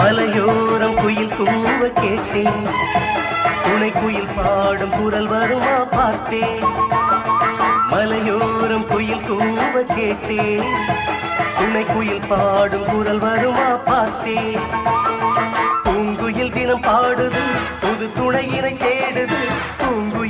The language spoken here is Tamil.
மலையோரம் குயில் கூவ கேட்டேன். துணை குயில் பாடும் குரல் வருமா பார்த்தேன். மலையோரம் குயில் கூவ கேட்டேன். துணை குயில் பாடும் குரல் வருமா பார்த்தேன். பூங்குயில் தினம் பாடுது புது துணையினை தேடுது